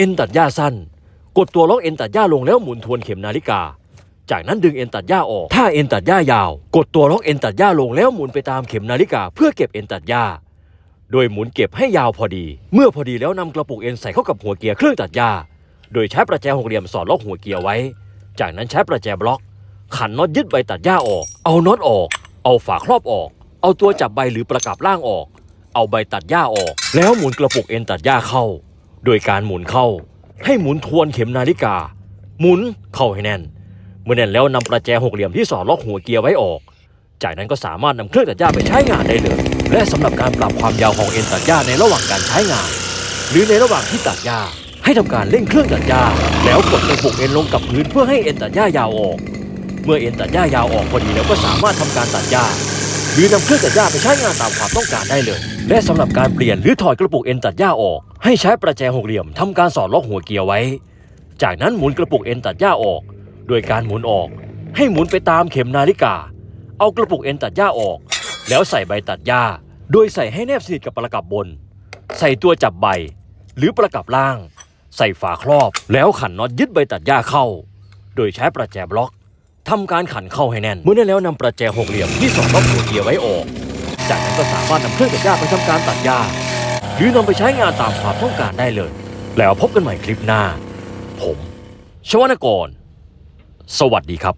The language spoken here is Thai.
เอ็นตัดหญ้าสั้น กดตัวล็อกเอ็นตัดหญ้าลงแล้วหมุนทวนเข็มนาฬิกา จากนั้นดึงเอ็นตัดหญ้าออก ถ้าเอ็นตัดหญ้ายาว กดตัวล็อกเอ็นตัดหญ้าลงแล้วหมุนไปตามเข็มนาฬิกาเพื่อเก็บเอ็นตัดหญ้า โดยหมุนเก็บให้ยาวพอดี เมื่อพอดีแล้วนำกระปุกเอ็นใส่เข้ากับหัวเกียร์เครื่องตัดหญ้า โดยใช้ประแจหกเหลี่ยมสอดล็อกหัวเกียร์ไว้ จากนั้นใช้ประแจบล็อกขันน็อตยึดใบตัดหญ้าออก เอาน็อตออก เอาฝาครอบออก เอาตัวจับใบหรือประกับล่างออก เอาใบตัดหญ้าออก แล้วหมุนกระปุกเอ็นตัดหญ้าเข้า โดยการหมุนเข้า ให้หมุนทวนเข็มนาฬิกา หมุนเข้าให้แน่น เมื่อแน่นแล้วนำประแจหกเหลี่ยมที่สอดล็อกหัวเกียร์ไว้ออก จากนั้นก็สามารถนำเครื่องตัดหญ้าไปใช้งานได้เลย และสำหรับการปรับความยาวของเอ็นตัดหญ้าในระหว่างการใช้งาน หรือในระหว่างที่ตัดหญ้าให้ทำการเร่งเครื่องตัดหญ้าแล้วกดกระปุกเอ็นลงกับพื้นเพื่อให้เอ็นตัดหญ้ายาวออก เมื่อเอ็นตัดหญ้ายาวออกพอดีแล้วก็สามารถทำการตัดหญ้า หรือนำเครื่องตัดหญ้าไปใช้งานตามความต้องการได้เลย และสำหรับการเปลี่ยนหรือถอดกระปุกเอ็นตัดหญ้าออก ให้ใช้ประแจหกเหลี่ยมทำการสอดล็อกหัวเกียร์ไว้ จากนั้นหมุนกระปุกเอ็นตัดหญ้าออก โดยการหมุนออก ให้หมุนไปตามเข็มนาฬิกา เอากระปุกเอ็นตัดหญ้าออก แล้วใส่ใบตัดหญ้า โดยใส่ให้แนบสนิทกับประกับบน ใส่ตัวจับใบ หรือประกับล่าง ใส่ฝาครอบ แล้วขันน็อตยึดใบตัดหญ้าเข้า โดยใช้ประแจบล็อก ทำการขันเข้าให้แน่น เมื่อได้แล้วนำประแจหกเหลี่ยมที่สอดล็อกหัวเกียร์ไว้ออก จากนั้นก็สามารถนำเครื่องตัดหญ้าไปทำการตัดหญ้าหรือนำไปใช้งานตามความต้องการได้เลย แล้วพบกันใหม่คลิปหน้า ผม ชวนกร สวัสดีครับ